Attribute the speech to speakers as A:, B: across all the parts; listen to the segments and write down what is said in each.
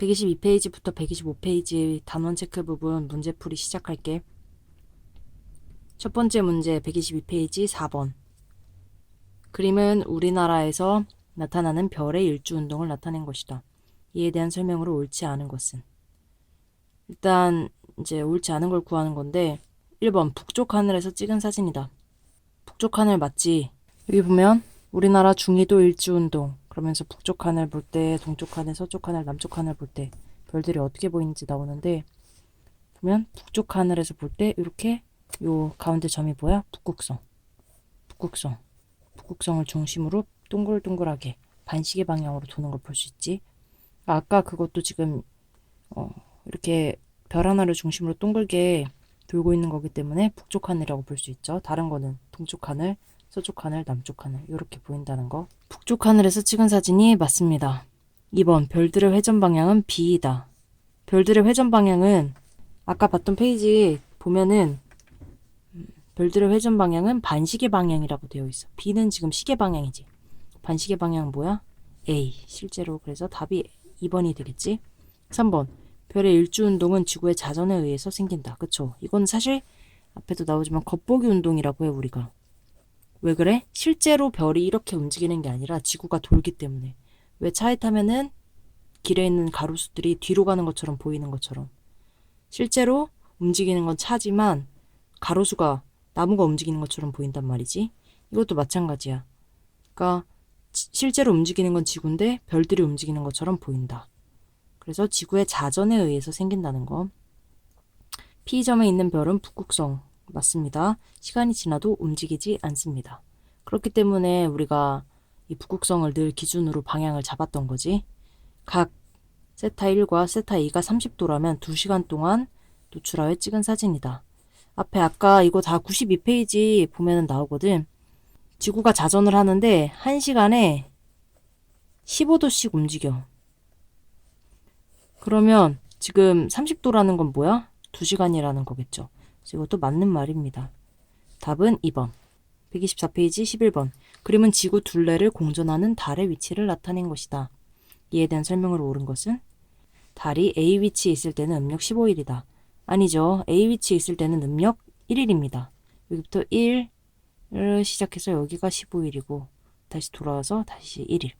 A: 122페이지부터 125페이지 단원 체크 부분 문제풀이 시작할게. 첫 번째 문제 122페이지 4번. 그림은 우리나라에서 나타나는 별의 일주 운동을 나타낸 것이다. 이에 대한 설명으로 옳지 않은 것은? 일단 이제 옳지 않은 걸 구하는 건데 1번 북쪽 하늘에서 찍은 사진이다. 북쪽 하늘 맞지? 여기 보면 우리나라 중위도 일주 운동 그러면서 북쪽 하늘 볼 때, 동쪽 하늘, 서쪽 하늘, 남쪽 하늘 볼 때 별들이 어떻게 보이는지 나오는데 보면 북쪽 하늘에서 볼 때 이렇게 요 가운데 점이 뭐야? 북극성. 북극성. 북극성을 중심으로 동글동글하게 반시계 방향으로 도는 걸 볼 수 있지. 아까 그것도 지금 어, 이렇게 별 하나를 중심으로 동글게 돌고 있는 거기 때문에 북쪽 하늘이라고 볼 수 있죠. 다른 거는 동쪽 하늘, 서쪽 하늘, 남쪽 하늘 이렇게 보인다는 거. 북쪽 하늘에서 찍은 사진이 맞습니다. 2번 별들의 회전 방향은 B이다. 별들의 회전 방향은 아까 봤던 페이지 보면은 음, 별들의 회전 방향은 반시계 방향이라고 되어 있어. B는 지금 시계 방향이지. 반시계 방향은 뭐야? A. 실제로 그래서 답이 2번이 되겠지. 3번 별의 일주 운동은 지구의 자전에 의해서 생긴다. 그쵸? 이건 사실 앞에도 나오지만 겉보기 운동이라고 해 우리가. 왜 그래? 실제로 별이 이렇게 움직이는 게 아니라 지구가 돌기 때문에. 왜 차에 타면은 길에 있는 가로수들이 뒤로 가는 것처럼 보이는 것처럼. 실제로 움직이는 건 차지만 가로수가 나무가 움직이는 것처럼 보인단 말이지. 이것도 마찬가지야. 그러니까 지- 실제로 움직이는 건 지구인데 별들이 움직이는 것처럼 보인다. 그래서 지구의 자전에 의해서 생긴다는 거. P점에 있는 별은 북극성 맞습니다. 시간이 지나도 움직이지 않습니다. 그렇기 때문에 우리가 이 북극성을 늘 기준으로 방향을 잡았던 거지. 각 세타 1과 세타 2가 30도라면 2시간 동안 노출하여 찍은 사진이다. 앞에 아까 이거 다 92페이지 보면은 나오거든. 지구가 자전을 하는데 1시간에 15도씩 움직여. 그러면 지금 30도라는 건 뭐야? 2시간이라는 거겠죠. 이것도 맞는 말입니다. 답은 2번. 124페이지 11번. 그림은 지구 둘레를 공전하는 달의 위치를 나타낸 것이다. 이에 대한 설명으로 옳은 것은 달이 A 위치에 있을 때는 음력 15일이다. 아니죠. A 위치에 있을 때는 음력 1일입니다. 여기부터 1을 시작해서 여기가 15일이고 다시 돌아와서 다시 1일.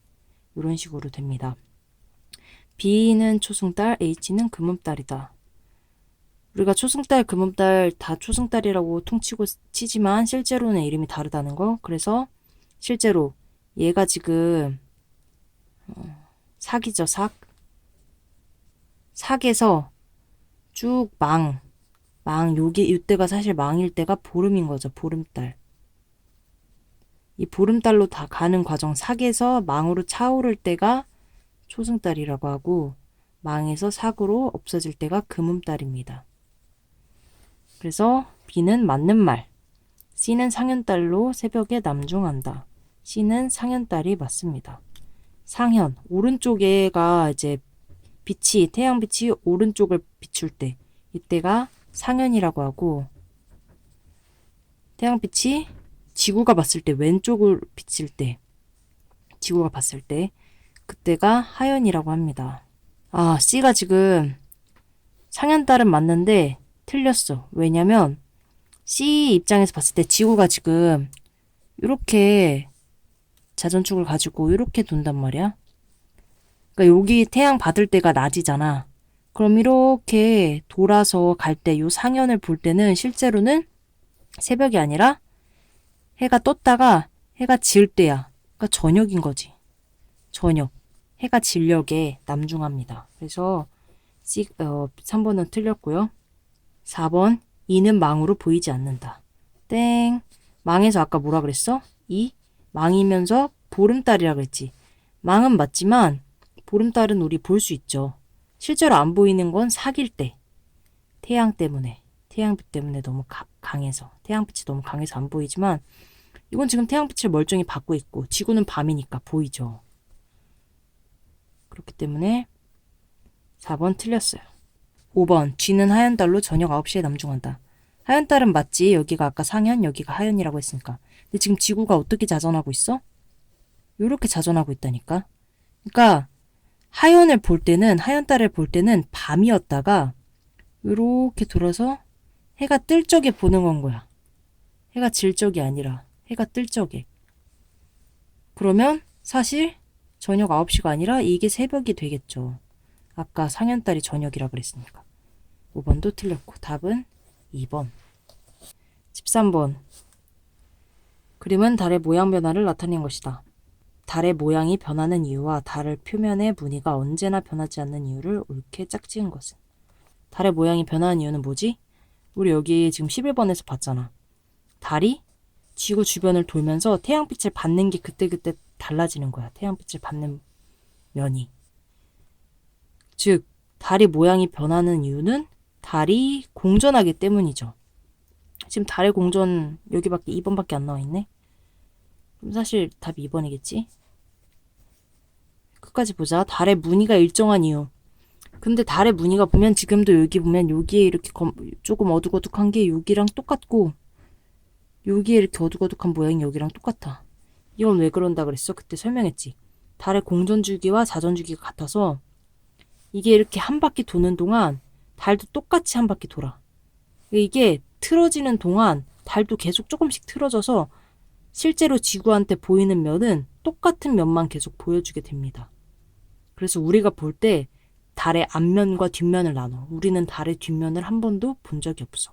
A: 이런 식으로 됩니다. B는 초승달, H는 금음달이다. 우리가 초승달, 금음달 다 초승달이라고 통치고 치지만 실제로는 이름이 다르다는 거. 그래서 실제로 얘가 지금 어, 삭이죠, 삭. 삭에서 쭉 망, 망, 요게, 이때가 사실 망일 때가 보름인 거죠, 보름달. 이 보름달로 다 가는 과정, 삭에서 망으로 차오를 때가 초승달이라고 하고, 망에서 삭으로 없어질 때가 금음달입니다. 그래서 B는 맞는 말. C는 상현달로 새벽에 남중한다. C는 상현달이 맞습니다. 상현, 오른쪽에가 이제 빛이, 태양빛이 오른쪽을 비출 때, 이때가 상현이라고 하고, 태양빛이 지구가 봤을 때, 왼쪽을 비칠 때, 지구가 봤을 때, 그때가 하현이라고 합니다. 아, C가 지금 상현달은 맞는데 틀렸어. 왜냐면 C 입장에서 봤을 때 지구가 지금 이렇게 자전축을 가지고 이렇게 돈단 말이야. 그러니까 여기 태양 받을 때가 낮이잖아. 그럼 이렇게 돌아서 갈때요 상현을 볼 때는 실제로는 새벽이 아니라 해가 떴다가 해가 질 때야. 그러니까 저녁인 거지. 저녁. 해가 진력에 남중합니다. 그래서 C, 어, 3번은 틀렸고요. 4번 이는 망으로 보이지 않는다. 땡. 망에서 아까 뭐라 그랬어? 이 망이면서 보름달이라 그랬지. 망은 맞지만 보름달은 우리 볼 수 있죠. 실제로 안 보이는 건 사귈 때. 태양 때문에. 태양빛 때문에 너무 가- 강해서. 태양빛이 너무 강해서 안 보이지만 이건 지금 태양빛을 멀쩡히 받고 있고 지구는 밤이니까 보이죠. 그렇기 때문에 4번 틀렸어요. 5번 쥐는 하얀 달로 저녁 9시에 남중한다. 하얀 달은 맞지. 여기가 아까 상현, 여기가 하현이라고 했으니까. 근데 지금 지구가 어떻게 자전하고 있어? 요렇게 자전하고 있다니까. 그러니까 하연을 볼 때는 하연 달을 볼 때는 밤이었다가 이렇게 돌아서 해가 뜰 적에 보는 건 거야. 해가 질 적이 아니라 해가 뜰 적에. 그러면 사실 저녁 9시가 아니라 이게 새벽이 되겠죠. 아까 상현 달이 저녁이라 그랬으니까. 5번도 틀렸고 답은 2번. 13번. 그림은 달의 모양 변화를 나타낸 것이다. 달의 모양이 변하는 이유와 달의 표면의 무늬가 언제나 변하지 않는 이유를 옳게 짝지은 것은. 달의 모양이 변하는 이유는 뭐지? 우리 여기 지금 11번에서 봤잖아. 달이 지구 주변을 돌면서 태양빛을 받는 게 그때그때 달라지는 거야. 태양빛을 받는 면이. 즉, 달이 모양이 변하는 이유는 달이 공전하기 때문이죠. 지금 달의 공전 여기밖에 2번밖에 안 나와 있네. 그럼 사실 답이 2번이겠지? 끝까지 보자. 달의 무늬가 일정한 이유. 근데 달의 무늬가 보면 지금도 여기 보면 여기에 이렇게 검- 조금 어둑어둑한 게 여기랑 똑같고 여기에 이렇게 어둑어둑한 모양이 여기랑 똑같아. 이건 왜 그런다 그랬어? 그때 설명했지. 달의 공전 주기와 자전 주기가 같아서 이게 이렇게 한 바퀴 도는 동안 달도 똑같이 한 바퀴 돌아. 이게 틀어지는 동안 달도 계속 조금씩 틀어져서 실제로 지구한테 보이는 면은 똑같은 면만 계속 보여주게 됩니다. 그래서 우리가 볼 때 달의 앞면과 뒷면을 나눠. 우리는 달의 뒷면을 한 번도 본 적이 없어.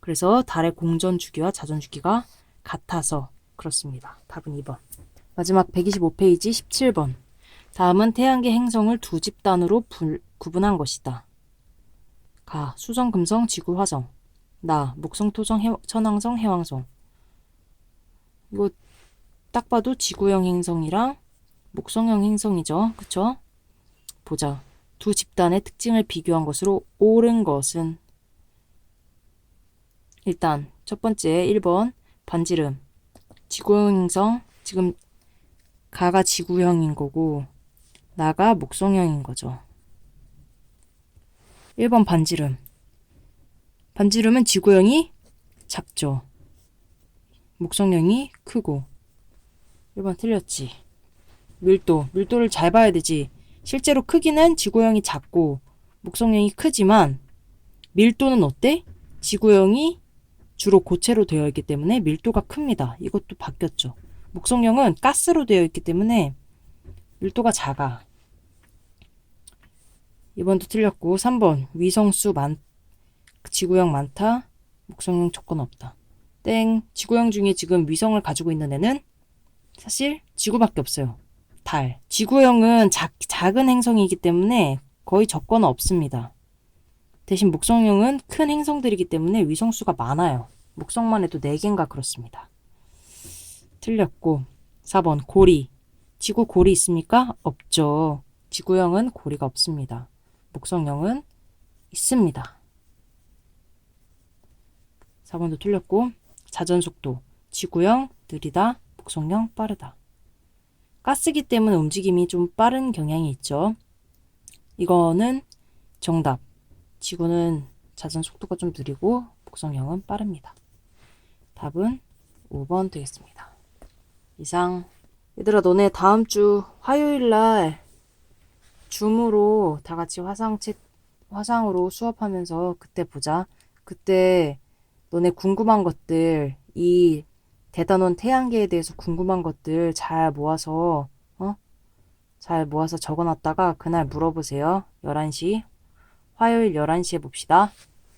A: 그래서 달의 공전 주기와 자전 주기가 같아서 그렇습니다. 답은 2번. 마지막 125페이지 17번. 다음은 태양계 행성을 두 집단으로 분- 구분한 것이다. 가, 수성, 금성, 지구, 화성. 나, 목성, 토성, 해, 천왕성, 해왕성. 이거 딱 봐도 지구형 행성이랑 목성형 행성이죠. 그쵸? 보자. 두 집단의 특징을 비교한 것으로 옳은 것은 일단 첫 번째 1번 반지름 지구형 행성 지금 가가 지구형인 거고 나가 목성형인 거죠. 1번 반지름 반지름은 지구형이 작죠. 목성형이 크고 1번 틀렸지. 밀도 밀도를 잘 봐야 되지. 실제로 크기는 지구형이 작고 목성형이 크지만 밀도는 어때? 지구형이 주로 고체로 되어 있기 때문에 밀도가 큽니다. 이것도 바뀌었죠. 목성형은 가스로 되어 있기 때문에 밀도가 작아. 2번도 틀렸고 3번 위성수 많 지구형 많다. 목성형 조건 없다. 땡. 지구형 중에 지금 위성을 가지고 있는 애는 사실 지구밖에 없어요. 달. 지구형은 작, 작은 행성이기 때문에 거의 적거나 없습니다. 대신 목성형은 큰 행성들이기 때문에 위성수가 많아요. 목성만 해도 4개인가 그렇습니다. 틀렸고 4번 고리. 지구 고리 있습니까? 없죠. 지구형은 고리가 없습니다. 목성형은 있습니다. 4번도 틀렸고 자전속도. 지구형 느리다. 목성형 빠르다. 가스기 때문에 움직임이 좀 빠른 경향이 있죠. 이거는 정답. 지구는 자전 속도가 좀 느리고 목성형은 빠릅니다. 답은 5번 되겠습니다. 이상. 얘들아, 너네 다음 주 화요일 날 줌으로 다 같이 화상 책, 화상으로 수업하면서 그때 보자. 그때 너네 궁금한 것들, 이 대단원 태양계에 대해서 궁금한 것들 잘 모아서, 어? 잘 모아서 적어 놨다가 그날 물어보세요. 11시. 화요일 11시에 봅시다.